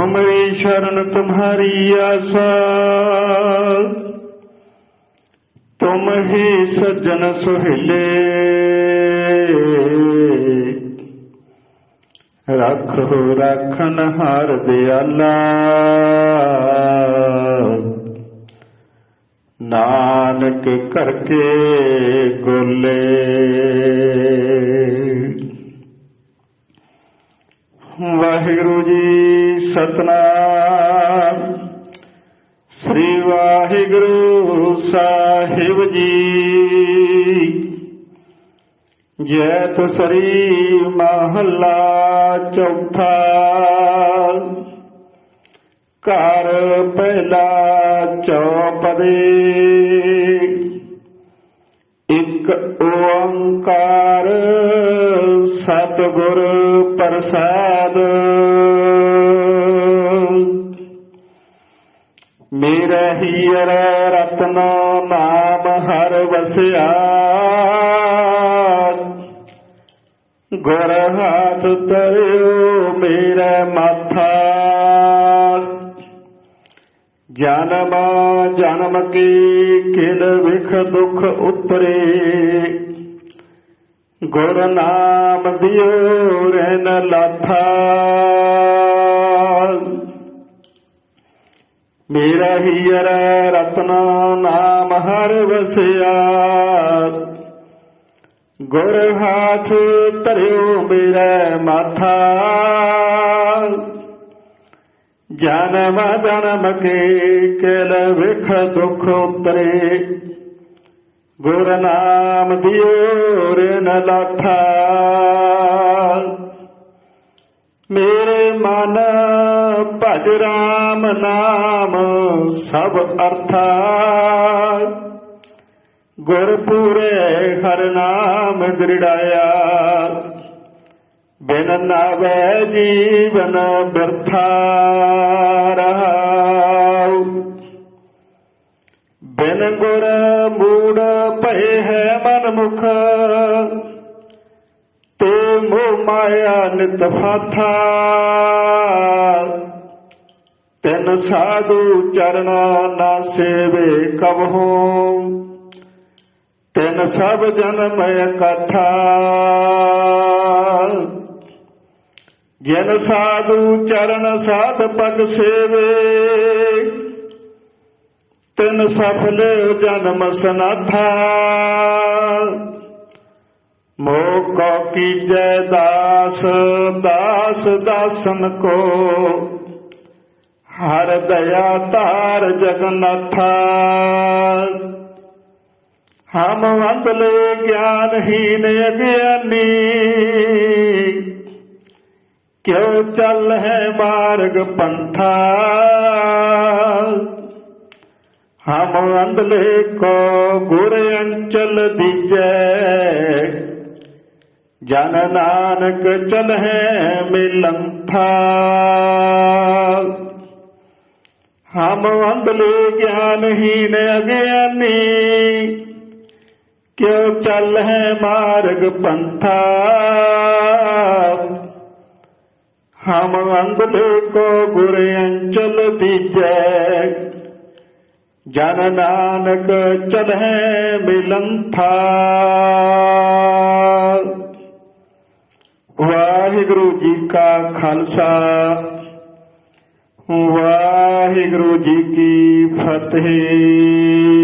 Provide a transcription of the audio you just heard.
हमारी शरण तुम्हारी आशा तुम ही सज्जन सुहेले ਰੱਖੋ ਰਾਖਨ ਹਾਰ ਦਿਆਲਾ ਨਾਨਕ ਕਰਕੇ ਗੋਲੇ ਵਾਹਿਗੁਰੂ ਜੀ ਸਤਨਾਮ। ਸ੍ਰੀ ਵਾਹਿਗੁਰੂ ਸਾਹਿਬ ਜੀ। ਜੈਤ ਤਸਰੀ ਮਹੱਲਾ ਚੌਥਾ। ਘਰ ਪਹਿਲਾ ਚੌਪਦੇ। ਇੱਕ ਓੰਕਾਰ ਸਤਿਗੁਰ ਪ੍ਰਸਾਦ। ਮੇਰਾ ਹੀਰ ਰਤਨ ਨਾਮ ਹਰ ਵਸਿਆ। ਗੁਰ ਹਾਥ ਤਰਿਓ ਮੇਰਾ ਮਾਥਾ ਜਨਮ ਜਨਮ ਕੀ ਕਿਲ ਵਿਖ ਦੁਖ ਉਤਰੇ। ਗੁਰ ਨਾਮ ਦਿਓ ਰਹਿਨ ਲਾਥਾ। ਮੇਰਾ ਹੀਰ ਰਤਨਾ ਨਾਮ ਹਰ ਵਸਿਆ। ਗੁਰ ਹਾਥ ਧਰਿਓ ਮੇਰਾ ਮਾਥਾ। ਜਨਮ ਜਨਮ ਕੇ ਕੇਲ ਵਿਖ ਦੁਖ ਉਤਰੇ। ਗੁਰ ਨਾਮ ਦਿਓ ਰਨ ਲਾਥਾ ਮੇਰੇ ਮਨ ਭਜ ਰਾਮ ਨਾਮ ਸਭ ਅਰਥਾ। ਗੁਰਪੂਰੇ ਹਰ ਨਾਮ ਦ੍ਰਿੜਾਇਆ। ਬਿਨ ਨਾਵੇ ਜੀਵਨ ਬਿਰਥਾ ਰਹਾਉ ਬਿਨ ਗੁਰ ਮੂੜ ਭਏ ਹੈ ਮਨ ਮੁਖ ਤੇ ਮੋਹ ਮਾਇਆ ਨਿਤ ਫਾਥਾ। ਤਿਨ ਸਾਧੂ ਚਰਨਾ ਨਾ ਸੇਵੇ ਕਬਹੂ ਤਿਨ ਸਭ ਜਨਮ ਇਕੱਠਾ ਜਨ ਸਾਧੂ ਚਰਨ ਸਾਧ ਪਗ ਸੇਵੇ। ਤਿਨ ਸਫਲ ਜਨਮ ਸਨਾਥਾ। ਮੋਹ ਕੋ ਕੀਜੈ ਦਾਸ ਦਾਸ ਦਾਸਨ ਕੋ। ਹਰ ਦਇਆ ਤਾਰ ਜਗਨਨਾਥਾ। ਹਮ ਵੰਦਲੇ ਗਿਆਨਹੀਨ ਅਗਿਆਨੀ। ਕਿਉ ਚੱਲ ਹੈ ਮਾਰਗ ਪੰਥਾ? ਹਮ ਅੰਦਲੇ ਕੋ ਗੁਰ ਅੰਚਲ ਦੀਜੈ। ਜਨ ਨਾਨਕ ਚਲਹਿ ਮਿਲੰਥਾ। ਹਮ ਅੰਦਲੇ ਗਿਆਨਹੀਨ ਅਗਿਆਨੀ। ਕਿਉ ਚੱਲ ਹੈ ਮਾਰਗ ਪੰਥਾ? ਹਮ ਅੰਧਲੇ ਕੋ ਗੁਰ ਅੰਚਲ ਦੀਜੈ ਜਨ ਨਾਨਕ ਚਲਹਿ ਮਿਲੰਥਾ ਵਾਹਿਗੁਰੂ ਜੀ ਕਾ ਖਾਲਸਾ ਵਾਹਿਗੁਰੂ ਜੀ ਕੀ ਫਤਿਹ